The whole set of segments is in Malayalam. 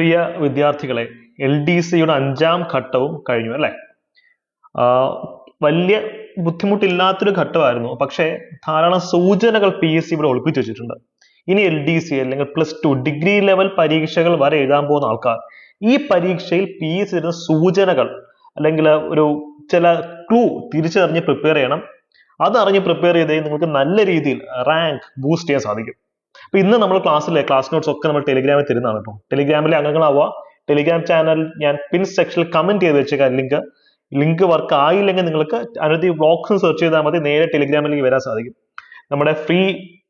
പ്രിയ വിദ്യാർത്ഥികളെ എൽ ഡി സിയുടെ അഞ്ചാം ഘട്ടവും കഴിഞ്ഞു അല്ലേ? വലിയ ബുദ്ധിമുട്ടില്ലാത്തൊരു ഘട്ടമായിരുന്നു. പക്ഷേ ധാരാളം സൂചനകൾ പി എസ് സി ഇവിടെ ഒളിപ്പിച്ചു വെച്ചിട്ടുണ്ട്. ഇനി എൽ ഡി സി അല്ലെങ്കിൽ പ്ലസ് ടു ഡിഗ്രി ലെവൽ പരീക്ഷകൾ വരെ എഴുതാൻ പോകുന്ന ആൾക്കാർ ഈ പരീക്ഷയിൽ പി എസ് സി സൂചനകൾ അല്ലെങ്കിൽ ഒരു ചില ക്ലൂ തിരിച്ചറിഞ്ഞ് പ്രിപ്പയർ ചെയ്യണം. അതറിഞ്ഞ് പ്രിപ്പയർ ചെയ്തേ നിങ്ങൾക്ക് നല്ല രീതിയിൽ റാങ്ക് ബൂസ്റ്റ് ചെയ്യാൻ സാധിക്കും. അപ്പൊ ഇന്ന് നമ്മൾ ക്ലാസ്സിലെ ക്ലാസ് നോട്ട്സ് ഒക്കെ നമ്മൾ ടെലിഗ്രാമിൽ തരുന്നതാണ് കേട്ടോ ടെലിഗ്രാമിലെ അംഗങ്ങളാവുക. ടെലിഗ്രാം ചാനൽ ഞാൻ പിൻ സെക്ഷനിൽ കമന്റ് ചെയ്ത് വെച്ചേക്കാം ലിങ്ക് ലിങ്ക് വർക്ക് ആയില്ലെങ്കിൽ നിങ്ങൾക്ക് അനവധി വ്ളോഗ്സ് സെർച്ച് ചെയ്താൽ മതി. നേരെ ടെലിഗ്രാമിലേക്ക് വരാൻ സാധിക്കും. നമ്മുടെ ഫ്രീ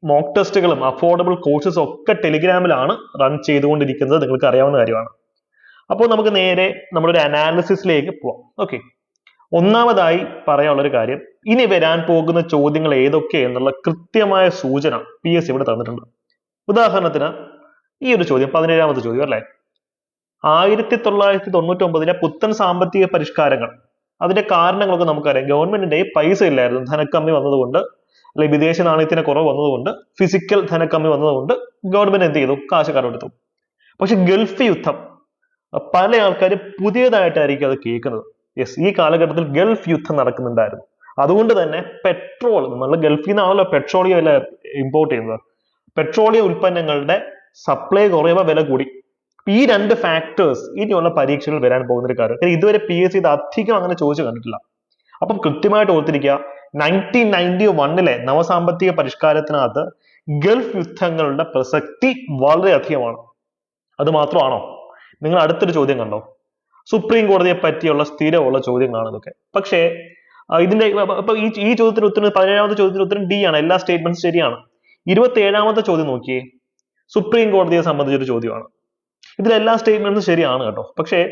മോക്ക് ടെസ്റ്റുകളും അഫോർഡബിൾ കോഴ്സസും ഒക്കെ ടെലിഗ്രാമിലാണ് റൺ ചെയ്തുകൊണ്ടിരിക്കുന്നത്. നിങ്ങൾക്ക് അറിയാവുന്ന കാര്യമാണ്. അപ്പോൾ നമുക്ക് നേരെ നമ്മളൊരു അനാലിസിസിലേക്ക് പോവാം. ഓക്കെ ഒന്നാമതായി പറയാനുള്ള ഒരു കാര്യം. ഇനി വരാൻ പോകുന്ന ചോദ്യങ്ങൾ ഏതൊക്കെ എന്നുള്ള കൃത്യമായ സൂചന പി എസ് ഇവിടെ തന്നിട്ടുണ്ട്. ഉദാഹരണത്തിന് ഈ ഒരു ചോദ്യം പതിനേഴാമത്തെ ചോദ്യം അല്ലേ? ആയിരത്തി തൊള്ളായിരത്തി തൊണ്ണൂറ്റി ഒമ്പതിലെ പുത്തൻ സാമ്പത്തിക പരിഷ്കാരങ്ങൾ. അതിന്റെ കാരണങ്ങളൊക്കെ നമുക്കറിയാം. ഗവൺമെന്റിന്റെ പൈസ ഇല്ലായിരുന്നു. ധനക്കമ്മി വന്നതുകൊണ്ട് അല്ലെങ്കിൽ വിദേശ നാണയത്തിന് കുറവ് വന്നതുകൊണ്ട് ഫിസിക്കൽ ധനക്കമ്മി വന്നതുകൊണ്ട് ഗവൺമെന്റ് എന്ത് ചെയ്തു? കാശ് കടമെടുത്തു പക്ഷെ ഗൾഫ് യുദ്ധം പല ആൾക്കാരും പുതിയതായിട്ടായിരിക്കും അത് കേൾക്കുന്നത്. യെസ് ഈ കാലഘട്ടത്തിൽ ഗൾഫ് യുദ്ധം നടക്കുന്നുണ്ടായിരുന്നു. അതുകൊണ്ട് തന്നെ പെട്രോൾ നമ്മൾ ഗൾഫിൽ നിന്നാണല്ലോ പെട്രോളിയം എല്ലാം ഇമ്പോർട്ട് ചെയ്യുന്നത്. പെട്രോളിയം ഉൽപ്പന്നങ്ങളുടെ സപ്ലൈ കുറയുമ്പോൾ വില കൂടി. ഈ രണ്ട് ഫാക്ടേഴ്സ് ഇനിയുള്ള പരീക്ഷകൾ വരാൻ പോകുന്ന ഒരു കാര്യം ഇതുവരെ പി എസ് സി ഇത് അധികം അങ്ങനെ ചോദിച്ചു കണ്ടിട്ടില്ല. അപ്പം കൃത്യമായിട്ട് ഓർത്തിരിക്കുക നയന്റീൻ നയന്റി വണ്ണിലെ നവസാമ്പത്തിക പരിഷ്കാരത്തിനകത്ത് ഗൾഫ് യുദ്ധങ്ങളുടെ പ്രസക്തി വളരെ അധികമാണ്. അത് മാത്രമാണോ? നിങ്ങൾ അടുത്തൊരു ചോദ്യം കണ്ടോ? സുപ്രീം കോടതിയെ പറ്റിയുള്ള സ്ഥിരമുള്ള ചോദ്യങ്ങളാണ് ഇതൊക്കെ. പക്ഷേ ഇതിന്റെ ഈ ചോദ്യത്തിന് ഉത്തരം പതിനേഴാമത്തെ ചോദ്യത്തിന് ഉത്തരം ഡി ആണ്. എല്ലാ സ്റ്റേറ്റ്മെന്റ്സും ശരിയാണ്. ഇരുപത്തി ഏഴാമത്തെ ചോദ്യം നോക്കിയേ. സുപ്രീം കോടതിയെ സംബന്ധിച്ചൊരു ചോദ്യമാണ്. ഇതിലെല്ലാ എല്ലാ സ്റ്റേറ്റ്മെന്റ്സും ശരിയാണ് കേട്ടോ. പക്ഷേ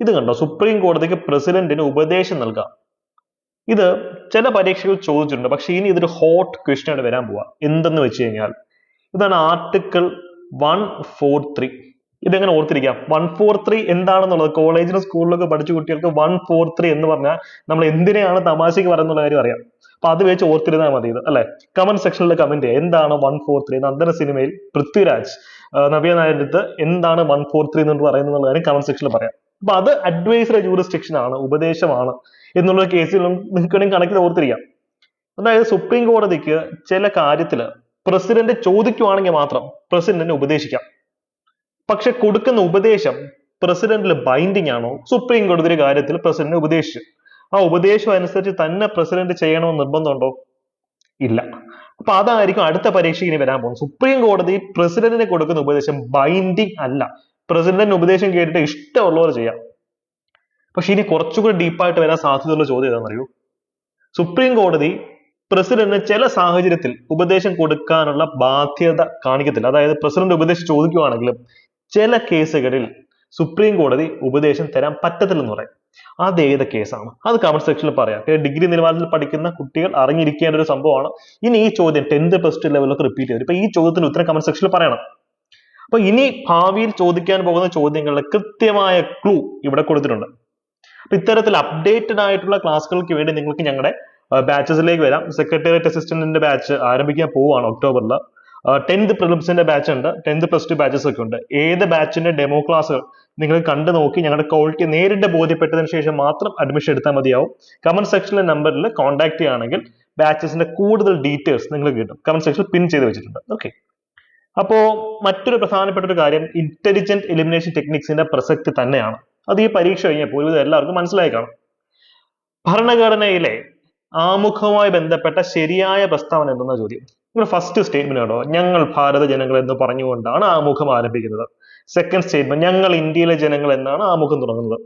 ഇത് കണ്ടോ? സുപ്രീം കോടതിക്ക് പ്രസിഡന്റിന് ഉപദേശം നൽകാം. ഇത് ചില പരീക്ഷകൾ ചോദിച്ചിട്ടുണ്ട്. പക്ഷെ ഇനി ഇതൊരു ഹോട്ട് ക്വസ്റ്റ്യൻ ആയിട്ട് വരാൻ പോവാ. എന്തെന്ന് വെച്ച് കഴിഞ്ഞാൽ ഇതാണ് ആർട്ടിക്കിൾ വൺ ഫോർ ത്രീ ഇതെങ്ങനെ ഓർത്തിരിക്കാം? വൺ ഫോർ ത്രീ എന്താണെന്നുള്ളത് കോളേജിലും സ്കൂളിലൊക്കെ പഠിച്ച കുട്ടികൾക്ക് വൺ ഫോർ ത്രീ എന്ന് പറഞ്ഞാൽ നമ്മൾ എന്തിനെയാണ് തമാശക്ക് പറയുന്നുള്ള കാര്യം അറിയാം. അപ്പൊ അത് വെച്ച് ഓർത്തിരുന്നാൽ മതി. ഇത് അല്ലെ കമന്റ് സെക്ഷനിൽ കമന്റ് ചെയ്യുക. എന്താണ് വൺ ഫോർ ത്രീ നന്ദന സിനിമയിൽ പൃഥ്വിരാജ്? നവ്യ നായരുടെ അടുത്ത് എന്താണ് വൺ ഫോർ ത്രീ എന്ന് പറയുന്നത് കാര്യം കമന്റ് സെക്ഷനിൽ പറയാം. അപ്പൊ അത് അഡ്വൈസറി ജൂറിസ്ഡിക്ഷൻ ആണ് ഉപദേശമാണ് എന്നുള്ള കേസിൽ നിങ്ങൾക്ക് വേണമെങ്കിൽ കണക്കിൽ ഓർത്തിരിക്കാം. അതായത് സുപ്രീം കോടതിക്ക് ചില കാര്യത്തിൽ പ്രസിഡന്റ് ചോദിക്കുവാണെങ്കിൽ മാത്രം പ്രസിഡന്റിനെ ഉപദേശിക്കാം. പക്ഷെ കൊടുക്കുന്ന ഉപദേശം പ്രസിഡന്റിൽ ബൈൻഡിങ് ആണോ? സുപ്രീം കോടതിയുടെ കാര്യത്തിൽ പ്രസിഡന്റിനെ ഉപദേശിച്ചു. ആ ഉപദേശം അനുസരിച്ച് തന്നെ പ്രസിഡന്റ് ചെയ്യണമെന്ന് നിർബന്ധമുണ്ടോ? ഇല്ല. അപ്പൊ അതായിരിക്കും അടുത്ത പരീക്ഷ ഇനി വരാൻ പോകുന്നത്. സുപ്രീം കോടതി പ്രസിഡന്റിന് കൊടുക്കുന്ന ഉപദേശം ബൈൻഡിങ് അല്ല. പ്രസിഡന്റിന് ഉപദേശം കേട്ടിട്ട് ഇഷ്ടമുള്ളവർ ചെയ്യാം. പക്ഷെ ഇനി കുറച്ചുകൂടി ഡീപ്പായിട്ട് വരാൻ സാധ്യതയുള്ള ചോദ്യം ഏതാണെന്നറിയോ? സുപ്രീം കോടതി പ്രസിഡന്റിന് ചില സാഹചര്യത്തിൽ ഉപദേശം കൊടുക്കാനുള്ള ബാധ്യത കാണിക്കത്തില്ല. അതായത് പ്രസിഡന്റ് ഉപദേശം ചോദിക്കുവാണെങ്കിലും ചില കേസുകളിൽ സുപ്രീം കോടതി ഉപദേശം തരാൻ പറ്റത്തില്ലെന്ന് പറയും. അത് ഏത് കേസാണ് അത് കമന്റ് സെക്ഷനിൽ പറയാം. ഡിഗ്രി നിലവാരത്തിൽ പഠിക്കുന്ന കുട്ടികൾ അറിഞ്ഞിരിക്കേണ്ട ഒരു സംഭവമാണ്. ഇനി ഈ ചോദ്യം ടെൻത്ത് പ്ലസ് ടു ലെവലൊക്കെ റിപ്പീറ്റ് ചെയ്തു ഇപ്പൊ ഈ ചോദ്യത്തിന് ഉത്തരം കമന്റ് സെക്ഷനിൽ പറയണം. അപ്പൊ ഇനി ഭാവിയിൽ ചോദിക്കാൻ പോകുന്ന ചോദ്യങ്ങളുടെ കൃത്യമായ ക്ലൂ ഇവിടെ കൊടുത്തിട്ടുണ്ട്. അപ്പൊ ഇത്തരത്തിൽ അപ്ഡേറ്റഡ് ആയിട്ടുള്ള ക്ലാസ്സുകൾക്ക് വേണ്ടി നിങ്ങൾക്ക് ഞങ്ങളുടെ ബാച്ചസിലേക്ക് വരാം. സെക്രട്ടേറിയറ്റ് അസിസ്റ്റന്റിന്റെ ബാച്ച് ആരംഭിക്കാൻ പോവുകയാണ് ഒക്ടോബറിൽ ടെൻത്ത് പ്രിലിംസിന്റെ ബാച്ച് ഉണ്ട്. ടെൻത്ത് പ്ലസ് ടു ബാച്ചസ് ഒക്കെ ഉണ്ട്. ഏത് ബാച്ചിന്റെ ഡെമോ ക്ലാസ് നിങ്ങൾ കണ്ടു നോക്കി ഞങ്ങളുടെ ക്വാളിറ്റി നേരിട്ട് ബോധ്യപ്പെട്ടതിന് ശേഷം മാത്രം അഡ്മിഷൻ എടുത്താൽ മതിയാവും. കമന്റ് സെക്ഷനിലെ നമ്പറിൽ കോൺടാക്ട് ചെയ്യുകയാണെങ്കിൽ ബാച്ചസിന്റെ കൂടുതൽ ഡീറ്റെയിൽസ് നിങ്ങൾ കിട്ടും. കമന്റ് സെക്ഷനിൽ പിൻ ചെയ്ത് വെച്ചിട്ടുണ്ട്. ഓക്കെ അപ്പോ മറ്റൊരു പ്രധാനപ്പെട്ട ഒരു കാര്യം ഇന്റലിജന്റ് എലിമിനേഷൻ ടെക്നിക്സിന്റെ പ്രസക്തി തന്നെയാണ്. അത് ഈ പരീക്ഷ കഴിഞ്ഞപ്പോൾ ഒരുവിധം എല്ലാവർക്കും മനസ്സിലായി കാണും. ഭരണഘടനയിലെ ആമുഖവുമായി ബന്ധപ്പെട്ട ശരിയായ പ്രസ്താവന എന്തെന്ന ചോദ്യം? ഇവിടെ ഫസ്റ്റ് സ്റ്റേറ്റ്മെന്റ് കേട്ടോ ഞങ്ങൾ ഭാരത ജനങ്ങൾ എന്ന് പറഞ്ഞുകൊണ്ടാണ് ആമുഖം ആരംഭിക്കുന്നത്. സെക്കൻഡ് സ്റ്റേറ്റ്മെന്റ് ഞങ്ങൾ ഇന്ത്യയിലെ ജനങ്ങൾ എന്നാണ് ആമുഖം തുടങ്ങുന്നത്.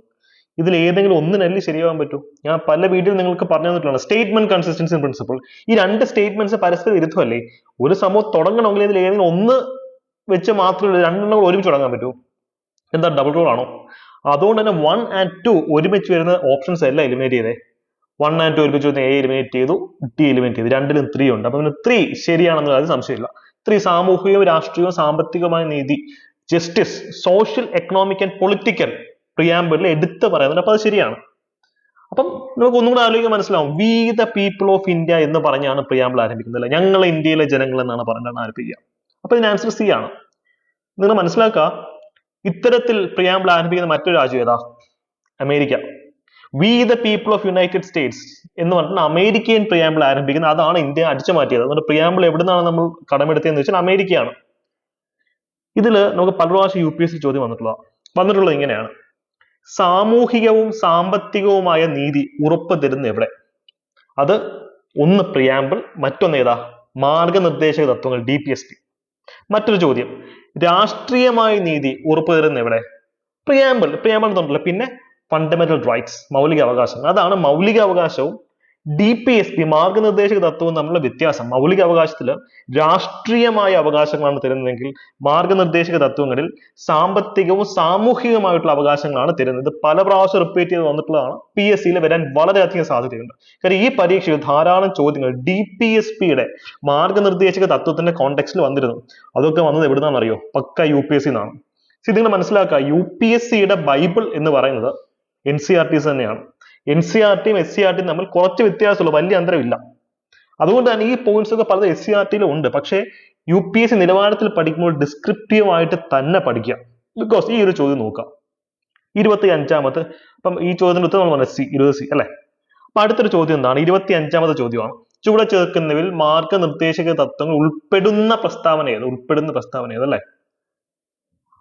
ഇതിൽ ഏതെങ്കിലും ഒന്നിനല്ലേ ശരിയാവാൻ പറ്റൂ? ഞാൻ പല വീഡിയോ നിങ്ങൾക്ക് പറഞ്ഞു തന്നിട്ടുള്ള സ്റ്റേറ്റ്മെന്റ് കൺസിസ്റ്റൻസി പ്രിൻസിപ്പിൾ ഈ രണ്ട് സ്റ്റേറ്റ്മെന്റ്സ് പരസ്പര വിരുദ്ധമല്ലേ? ഒരു സംഭവം തുടങ്ങണമെങ്കിൽ ഇതിൽ ഏതെങ്കിലും ഒന്ന് വെച്ച് മാത്രമേ രണ്ടെണ്ണം ഒരുമിച്ച് തുടങ്ങാൻ പറ്റൂ. എന്താ ഡബിൾ റോൾ ആണോ? അതുകൊണ്ട് തന്നെ വൺ ആൻഡ് ടു ഒരുമിച്ച് വരുന്ന ഓപ്ഷൻസ് എല്ലാം എലിമിനേറ്റ് ചെയ്തേ. വൺ ആൻഡ് ടു ഒരുമിച്ച് എ എലിമിനേറ്റ് ചെയ്തു ഡി എലിമിനേറ്റ് ചെയ്തു. രണ്ടിലും ത്രീ ഉണ്ട്. അപ്പൊ പിന്നെ ത്രീ ശരിയാണെന്നുള്ള കാര്യം സംശയമില്ല. ത്രീ സാമൂഹികവും രാഷ്ട്രീയവും സാമ്പത്തികമായ നീതി justice social economic and political പ്രിയാമ്പിളിൽ എടുത്ത് പറയുന്നുണ്ട്. അപ്പൊ അത് ശരിയാണ്. അപ്പം നമുക്ക് ഒന്നും കൂടെ ആലോചിക്കാൻ മനസ്സിലാവും. We the people of India എന്ന് പറഞ്ഞാണ് പ്രിയാമ്പിൾ ആരംഭിക്കുന്നത് ഞങ്ങൾ ഇന്ത്യയിലെ ജനങ്ങൾ എന്നാണ് പറഞ്ഞാണ് ആരംഭിക്കുക അപ്പൊ ഇതിന് ആൻസർ സി ആണ്. നിങ്ങൾ മനസ്സിലാക്കുക ഇത്തരത്തിൽ പ്രിയാമ്പിൾ ആരംഭിക്കുന്ന മറ്റൊരു രാജ്യം ഏതാ? America. We the people of United States എന്ന് പറഞ്ഞിട്ട് അമേരിക്കൻ പ്രിയാമ്പിൾ ആരംഭിക്കുന്നത് അതാണ് ഇന്ത്യ അടിച്ചു മാറ്റിയത് അതുകൊണ്ട് പ്രിയാമ്പിൾ എവിടെ നിന്നാണ് നമ്മൾ കടമെടുത്തതെന്ന് വെച്ചാൽ അമേരിക്കയാണ്. ഇതിൽ നമുക്ക് പല പ്രാവശ്യം യു പി എസ് സി ചോദ്യം വന്നിട്ടുള്ള വന്നിട്ടുള്ളത് ഇങ്ങനെയാണ്. സാമൂഹികവും സാമ്പത്തികവുമായ നീതി ഉറപ്പ് തരുന്ന എവിടെ? അത് ഒന്ന് പ്രിയാമ്പിൾ മറ്റൊന്ന് ഏതാ? മാർഗനിർദ്ദേശക തത്വങ്ങൾ ഡി പി എസ് പി മറ്റൊരു ചോദ്യം രാഷ്ട്രീയമായ നീതി ഉറപ്പ് തരുന്ന എവിടെ? പ്രിയാമ്പിൾ പ്രിയാമ്പിൾ എന്നുണ്ടല്ലോ പിന്നെ ഫണ്ടമെന്റൽ റൈറ്റ്സ് മൗലിക അവകാശങ്ങൾ. അതാണ് മൗലിക അവകാശവും ഡി പി എസ് പി മാർഗനിർദ്ദേശക തത്വവും തമ്മിലുള്ള വ്യത്യാസം. മൗലിക അവകാശത്തിൽ രാഷ്ട്രീയമായ അവകാശങ്ങളാണ് തരുന്നതെങ്കിൽ മാർഗനിർദ്ദേശക തത്വങ്ങളിൽ സാമ്പത്തികവും സാമൂഹികമായിട്ടുള്ള അവകാശങ്ങളാണ് തരുന്നത്. പല പ്രാവശ്യം റിപ്പീറ്റ് ചെയ്ത് വന്നിട്ടുള്ളതാണ് പി എസ് സിയിൽ വരാൻ വളരെയധികം സാധ്യതയുണ്ട്. കാരണം ഈ പരീക്ഷയിൽ ധാരാളം ചോദ്യങ്ങൾ ഡി പി എസ് പിയുടെ മാർഗനിർദ്ദേശക തത്വത്തിന്റെ കോണ്ടെക്സ്റ്റിൽ വന്നിരുന്നു. അതൊക്കെ വന്നത് എവിടുന്നാണെന്ന് അറിയോ പക്ക യു പി എസ് സി എന്നാണ് നിങ്ങൾ മനസ്സിലാക്കുക യു പി എസ് സിയുടെ ബൈബിൾ എന്ന് പറയുന്നത് എൻ സി ആർ ടി തന്നെയാണ്. എൻ സി ആർ ടിയും എസ് സി ആർ ടിയും തമ്മിൽ കുറച്ച് വ്യത്യാസമുള്ളൂ. വലിയ അന്തരമില്ല. അതുകൊണ്ട് തന്നെ ഈ പോയിന്റ്സ് ഒക്കെ പലത് എസ് സി ആർ ടിയിലും ഉണ്ട്. പക്ഷേ യു പി എസ് സി നിലവാരത്തിൽ പഠിക്കുമ്പോൾ ഡിസ്ക്രിപ്റ്റീവ് ആയിട്ട് തന്നെ പഠിക്കുക. ബിക്കോസ് ഈ ഒരു ചോദ്യം നോക്കാം. ഇരുപത്തി അഞ്ചാമത്തെ അപ്പം ഈ ചോദ്യത്തിന്റെ ഉത്തരം നമ്മൾ സി ഇരുപത് സി അല്ലെ? അപ്പൊ അടുത്തൊരു ചോദ്യം എന്താണ്? ഇരുപത്തി അഞ്ചാമത്തെ ചോദ്യമാണ്. ചുവടെ ചേർക്കുന്നതിൽ മാർഗനിർദ്ദേശക തത്വങ്ങൾ ഉൾപ്പെടുന്ന പ്രസ്താവന ഏത്? ഉൾപ്പെടുന്ന പ്രസ്താവന ഏത് അല്ലെ?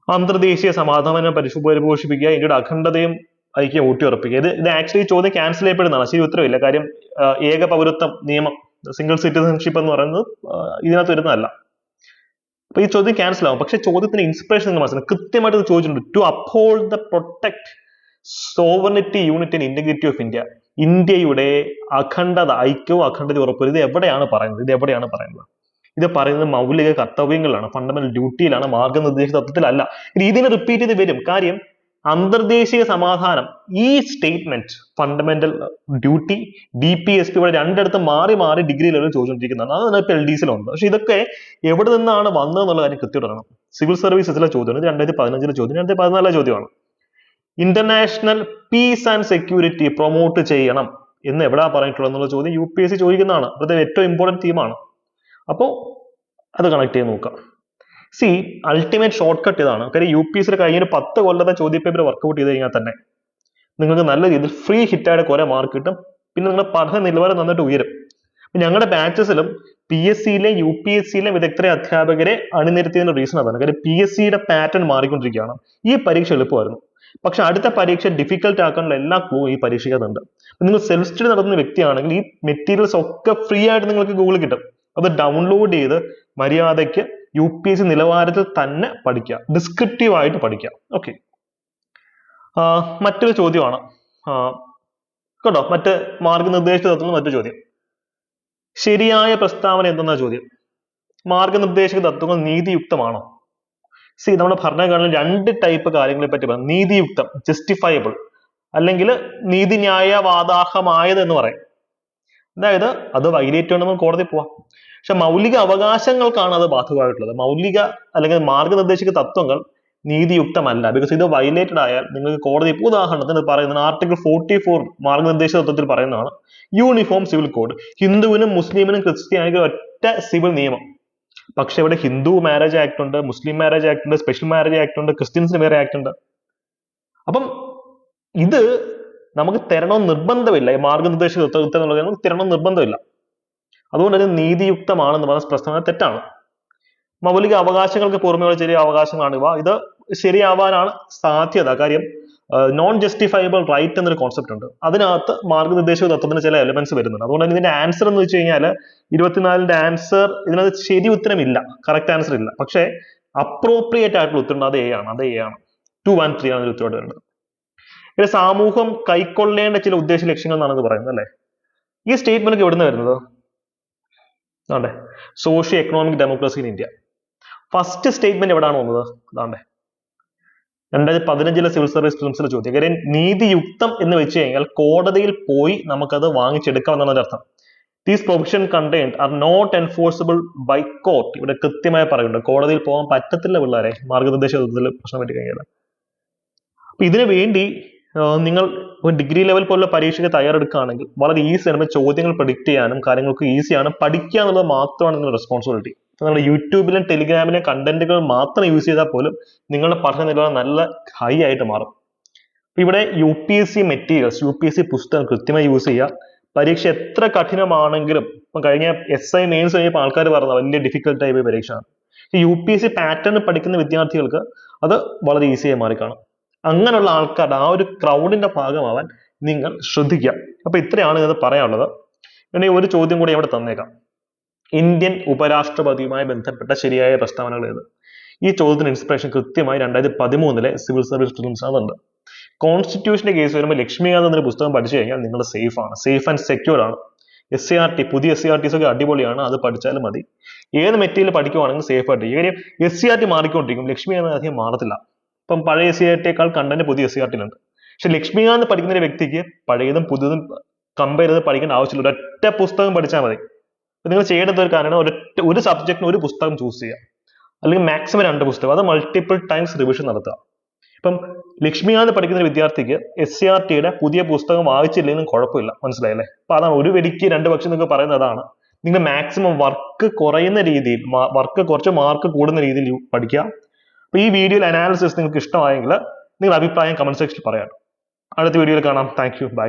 അന്തർദേശീയ സമാധാനം പരിശു പരിപോഷിപ്പിക്കുക ഇന്ത്യയുടെ അഖണ്ഡതയും ഐക്യം ഊട്ടിയുറപ്പിക്കുക. ഇത് ഇത് ആക്ച്വലി ചോദ്യം ക്യാൻസൽ ചെയ്യപ്പെടുന്നതാണ്. ശരി ഉത്തരവില്ല. കാര്യം ഏക പൗരത്വം നിയമം സിംഗിൾ സിറ്റിസൺഷിപ്പ് എന്ന് പറയുന്നത് ഇതിനകത്ത് വരുന്നതല്ല. അപ്പൊ ഈ ചോദ്യം ക്യാൻസൽ ആവും. പക്ഷെ ചോദ്യത്തിന് ഇൻസ്പിറേഷൻ നിങ്ങൾ മനസ്സിലാക്കും കൃത്യമായിട്ട് ചോദിച്ചിട്ടുണ്ട്. To uphold the protect sovereignty unit and integrity of India ഇന്ത്യയുടെ അഖണ്ഡത ഐക്യവും അഖണ്ഡത ഉറപ്പുവരുന്നത് ഇത് എവിടെയാണ് പറയുന്നത്? ഇത് എവിടെയാണ് പറയുന്നത്? ഇത് പറയുന്നത് മൗലിക കർത്തവ്യങ്ങളിലാണ് ഫണ്ടമെന്റൽ ഡ്യൂട്ടിയിലാണ് മാർഗനിർദ്ദേശ തത്വത്തിലല്ല. ഇത് ഇതിനെ റിപ്പീറ്റ് ചെയ്ത് വരും. കാര്യം അന്തർദേശീയ സമാധാനം ഈ statement fundamental duty D P S P ഇവിടെ രണ്ടിടത്ത് മാറി മാറി ഡിഗ്രി ലെവലിൽ ചോദിച്ചുകൊണ്ടിരിക്കുന്നതാണ്. അത് എൽ ഡി സിയിലുണ്ട് പക്ഷെ ഇതൊക്കെ എവിടെ നിന്നാണ് വന്നത് എന്നുള്ള കാര്യം കൃത്യമായിട്ട് അറിയണം. സിവിൽ സർവീസസിലെ ചോദ്യമാണ്. ഇത് രണ്ടായിരത്തി പതിനഞ്ചിലെ ചോദ്യം രണ്ടായിരത്തി പതിനാലിലെ ചോദ്യമാണ്. International peace and security promote ചെയ്യണം എന്ന് എവിടാ പറഞ്ഞിട്ടുള്ളത് എന്നുള്ള ചോദ്യം യു പി എസ് സി ചോദിക്കുന്നതാണ്. ഇവിടുത്തെ ഏറ്റവും ഇമ്പോർട്ടന്റ് തീമാണ് അപ്പോൾ അത് കണക്ട് ചെയ്ത് നോക്കാം. സി അൾട്ടിമേറ്റ് ഷോർട്ട് കട്ട് ഇതാണ് കാര്യം യു പി എസ് കഴിഞ്ഞ ഒരു പത്ത് കൊല്ലത്തെ ചോദ്യ പേപ്പർ വർക്കൗട്ട് ചെയ്ത് കഴിഞ്ഞാൽ തന്നെ നിങ്ങൾക്ക് നല്ല രീതിയിൽ ഫ്രീ ഹിറ്റായിട്ട് കുറെ മാർക്ക് കിട്ടും. പിന്നെ നിങ്ങളുടെ പഠന നിലവാരം നന്നായിട്ട് ഉയരും. ഞങ്ങളുടെ ബാച്ചസിലും പി എസ് സിയിലെ യു പി എസ് സിയിലെ വിദഗ്ധരെ അധ്യാപകരെ അണിനിരത്തിയതിന്റെ റീസൺ അതാണ്. കാര്യം പി എസ് സിയുടെ പാറ്റേൺ മാറിക്കൊണ്ടിരിക്കുകയാണ്. ഈ പരീക്ഷ എളുപ്പമായിരുന്നു. പക്ഷെ അടുത്ത പരീക്ഷ ഡിഫിക്കൽട്ട് ആക്കാനുള്ള എല്ലാ ക്ലൂ ഈ പരീക്ഷയ്ക്കകത്തുണ്ട് നിങ്ങൾ സെൽഫ് സ്റ്റഡി നടത്തുന്ന വ്യക്തിയാണെങ്കിൽ ഈ മെറ്റീരിയൽസ് ഒക്കെ ഫ്രീ ആയിട്ട് നിങ്ങൾക്ക് ഗൂഗിൾ കിട്ടും. അത് ഡൗൺലോഡ് ചെയ്ത് മര്യാദയ്ക്ക് യു പി എസ് സി നിലവാരത്തിൽ തന്നെ പഠിക്കുക. ഡിസ്ക്രിപ്റ്റീവ് ആയിട്ട് പഠിക്കുക. ഓക്കെ മറ്റൊരു ചോദ്യമാണ്. കേട്ടോ മറ്റ് മാർഗനിർദ്ദേശ തത്വത്തിൽ മറ്റൊരു ചോദ്യം. ശരിയായ പ്രസ്താവന എന്തെന്ന ചോദ്യം? മാർഗനിർദ്ദേശക തത്വങ്ങൾ നീതിയുക്തമാണോ? സി നമ്മുടെ ഭരണഘടന രണ്ട് ടൈപ്പ് കാര്യങ്ങളെ പറ്റി പറയാം. നീതിയുക്തം ജസ്റ്റിഫയബിൾ അല്ലെങ്കിൽ നീതിന്യായവാദാർഹമായത് എന്ന് പറയും. അതായത് അത് വൈലേറ്റ് ഉണ്ടെന്ന് കോടതി പോവാം. പക്ഷെ മൗലിക അവകാശങ്ങൾക്കാണ് അത് ബാധകമായിട്ടുള്ളത്. മൗലിക അല്ലെങ്കിൽ മാർഗനിർദ്ദേശിക തത്വങ്ങൾ നീതിയുക്തമല്ല. ബിക്കോസ് ഇത് വയലേറ്റഡ് ആയാൽ നിങ്ങൾക്ക് കോടതി ഇപ്പൊ ഉദാഹരണത്തിന് പറയുന്നത് ആർട്ടിക്കിൾ ഫോർട്ടി ഫോർ മാർഗനിർദ്ദേശ തത്വത്തിൽ പറയുന്നതാണ്. യൂണിഫോം സിവിൽ കോഡ് ഹിന്ദുവിനും മുസ്ലിമിനും ക്രിസ്ത്യാനിക്കും ഒറ്റ സിവിൽ നിയമം. പക്ഷെ ഇവിടെ ഹിന്ദു മാരേജ് ആക്ട് ഉണ്ട് മുസ്ലിം മാരേജ് ആക്ട് ഉണ്ട് സ്പെഷ്യൽ മാരേജ് ആക്ട് ഉണ്ട് ക്രിസ്ത്യൻസിന് വേറെ ആക്ട് ഉണ്ട്. അപ്പം ഇത് നമുക്ക് തരണമെന്ന് നിർബന്ധമില്ല. ഈ മാർഗനിർദ്ദേശ തത്വത്തിൽ നമുക്ക് നിർബന്ധമില്ല. അതുകൊണ്ട് അത് നീതിയുക്തമാണെന്ന് പറഞ്ഞ പ്രസ്താവന തെറ്റാണ്. മൗലിക അവകാശങ്ങൾക്ക് പുറമെയുള്ള ചെറിയ അവകാശങ്ങളാണ് ഇവ. ഇത് ശരിയാവാനാണ് സാധ്യത. കാര്യം നോൺ ജസ്റ്റിഫയബിൾ റൈറ്റ് എന്നൊരു കോൺസെപ്റ്റ് ഉണ്ട്. അതിനകത്ത് മാർഗനിർദ്ദേശ തത്വത്തിന് ചില എലമെന്റ്സ് വരുന്നുണ്ട്. അതുകൊണ്ട് ഇതിന്റെ ആൻസർ എന്ന് വെച്ച് കഴിഞ്ഞാൽ ഇരുപത്തിനാലിന്റെ ആൻസർ ഇതിനകത്ത് ശരി ഉത്തരമില്ല കറക്റ്റ് ആൻസർ ഇല്ല. പക്ഷേ അപ്രോപ്രിയേറ്റ് ആയിട്ടുള്ള ഉത്തരം അത് എ ആണ്. അത് എ ആണ്. ടു ആൻഡ് ത്രീ ആണ് ഇതിൽ വരുന്നത് ഇത് സമൂഹം കൈക്കൊള്ളേണ്ട ചില ഉദ്ദേശ ലക്ഷ്യങ്ങൾ എന്നാണ് ഇത് പറയുന്നത് അല്ലേ? ഈ സ്റ്റേറ്റ്മെന്റ് എവിടുന്ന് വരുന്നത്? അതെ socio economic democracy in India first statement എവിടെയാണ് വന്നത്? അതാണ്ട് രണ്ടായിരത്തി പതിനഞ്ചിലെ സിവിൽ സർവീസ് ഫിലിംസിലെ ചോദ്യം. കാര്യം നീതിയുക്തം എന്ന് വെച്ച് കഴിഞ്ഞാൽ കോടതിയിൽ പോയി നമുക്കത് വാങ്ങിച്ചെടുക്കാം എന്നാണ് അർത്ഥം. These provision contained are not enforceable by court ഇവിടെ കൃത്യമായി പറയുന്നുണ്ട്. കോടതിയിൽ പോകാൻ പറ്റത്തില്ല പിള്ളേരെ. മാർഗനിർദ്ദേശത്തിൽ പ്രശ്നം പറ്റി കഴിഞ്ഞാൽ അപ്പൊ ഇതിനു വേണ്ടി നിങ്ങൾ ഡിഗ്രി ലെവൽ പോലുള്ള പരീക്ഷയ്ക്ക് തയ്യാറെടുക്കുകയാണെങ്കിൽ വളരെ ഈസി ആണ്. ചോദ്യങ്ങൾ പ്രഡിക്റ്റ് ചെയ്യാനും കാര്യങ്ങൾക്ക് ഈസിയാണ് പഠിക്കുക എന്നുള്ളത് മാത്രമാണ് നിങ്ങളുടെ റെസ്പോൺസിബിലിറ്റി നിങ്ങളുടെ യൂട്യൂബിലും ടെലിഗ്രാമിലും കണ്ടന്റുകൾ മാത്രം യൂസ് ചെയ്താൽ പോലും നിങ്ങളുടെ പഠന നിലവാരം നല്ല ഹൈ ആയിട്ട് മാറും. ഇവിടെ U P S C materials U P S C പുസ്തകം കൃത്യമായി യൂസ് ചെയ്യുക. പരീക്ഷ എത്ര കഠിനമാണെങ്കിലും ഇപ്പം കഴിഞ്ഞ എസ് ഐ മെയിൻസ് കഴിഞ്ഞപ്പോൾ ആൾക്കാർ പറഞ്ഞ വലിയ ഡിഫിക്കൽട്ട് ആയി പോയ പരീക്ഷയാണ്. U P S C pattern പഠിക്കുന്ന വിദ്യാർത്ഥികൾക്ക് അത് വളരെ ഈസിയായി മാറിക്കാണും. അങ്ങനെയുള്ള ആൾക്കാരുടെ ആ ഒരു ക്രൗഡിന്റെ ഭാഗമാവാൻ നിങ്ങൾ ശ്രദ്ധിക്കുക. അപ്പൊ ഇത്രയാണ് ഇത് പറയാനുള്ളത്. ഇനി ഒരു ചോദ്യം കൂടി അവിടെ തന്നേക്കാം. ഇന്ത്യൻ ഉപരാഷ്ട്രപതിയുമായി ബന്ധപ്പെട്ട ശരിയായ പ്രസ്താവനകൾ ഏത്? ഈ ചോദ്യത്തിന് ഇൻസ്പിറേഷൻ കൃത്യമായി രണ്ടായിരത്തി പതിമൂന്നിലെ സിവിൽ സർവീസ് ആണ് കോൺസ്റ്റിറ്റ്യൂഷന്റെ കേസ് വരുമ്പോൾ ലക്ഷ്മികാന്ത് എന്നൊരു പുസ്തകം പഠിച്ചു കഴിഞ്ഞാൽ നിങ്ങൾ സേഫ് ആണ്. സേഫ് ആൻഡ് സെക്യൂർ ആണ്. എസ് സി ആർ ടി പുതിയ എസ് സി ആർ ടിസ് ഒക്കെ അടിപൊളിയാണ്. അത് പഠിച്ചാലും മതി. ഏത് മെറ്റീരിയൽ പഠിക്കുവാണെങ്കിൽ സേഫ് ആയിട്ട് കാര്യം എസ് സി ആർ ടി മാറിക്കൊണ്ടിരിക്കും. ലക്ഷ്മികാന്ത് അധികം മാറത്തില്ല. ഇപ്പം പഴയ സി ആർ കണ്ടന്റ് പുതിയ സി ആർ പക്ഷെ ലക്ഷ്മികാന്ത് പഠിക്കുന്ന ഒരു വ്യക്തിക്ക് പഴയതും പുതിയതും കമ്പയർ ചെയ്ത് പഠിക്കേണ്ട ആവശ്യമില്ല. ഒരൊറ്റ പുസ്തകം പഠിച്ചാൽ മതി. നിങ്ങൾ ചെയ്യേണ്ടത് ഒരു കാരണം ഒരൊറ്റ ഒരു സബ്ജക്റ്റിന് ഒരു പുസ്തകം ചൂസ് ചെയ്യുക. അല്ലെങ്കിൽ മാക്സിമം രണ്ട് പുസ്തകം. അത് മൾട്ടിപ്പിൾ ടൈംസ് റിവിഷൻ നടത്തുക. ഇപ്പം ലക്ഷ്മികാന്ത് പഠിക്കുന്ന ഒരു വിദ്യാർത്ഥിക്ക് എസ് സി ആർ ടിയുടെ പുതിയ പുസ്തകം വായിച്ചില്ലെങ്കിലും കുഴപ്പമില്ല. മനസ്സിലായല്ലേ? അപ്പൊ അതാണ് ഒരു വെടിക്ക് രണ്ട് പക്ഷം നിങ്ങൾക്ക് പറയുന്നത് അതാണ്. നിങ്ങൾ മാക്സിമം വർക്ക് കുറയുന്ന രീതിയിൽ വർക്ക് കുറച്ച് മാർക്ക് കൂടുന്ന രീതിയിൽ പഠിക്കുക. അപ്പൊ ഈ വീഡിയോയിൽ അനാലിസിസ് നിങ്ങൾക്ക് ഇഷ്ടമായെങ്കിൽ നിങ്ങളുടെ അഭിപ്രായം കമന്റ് സെക്ഷനിൽ പറയാം. അടുത്ത വീഡിയോയിൽ കാണാം. Thank you by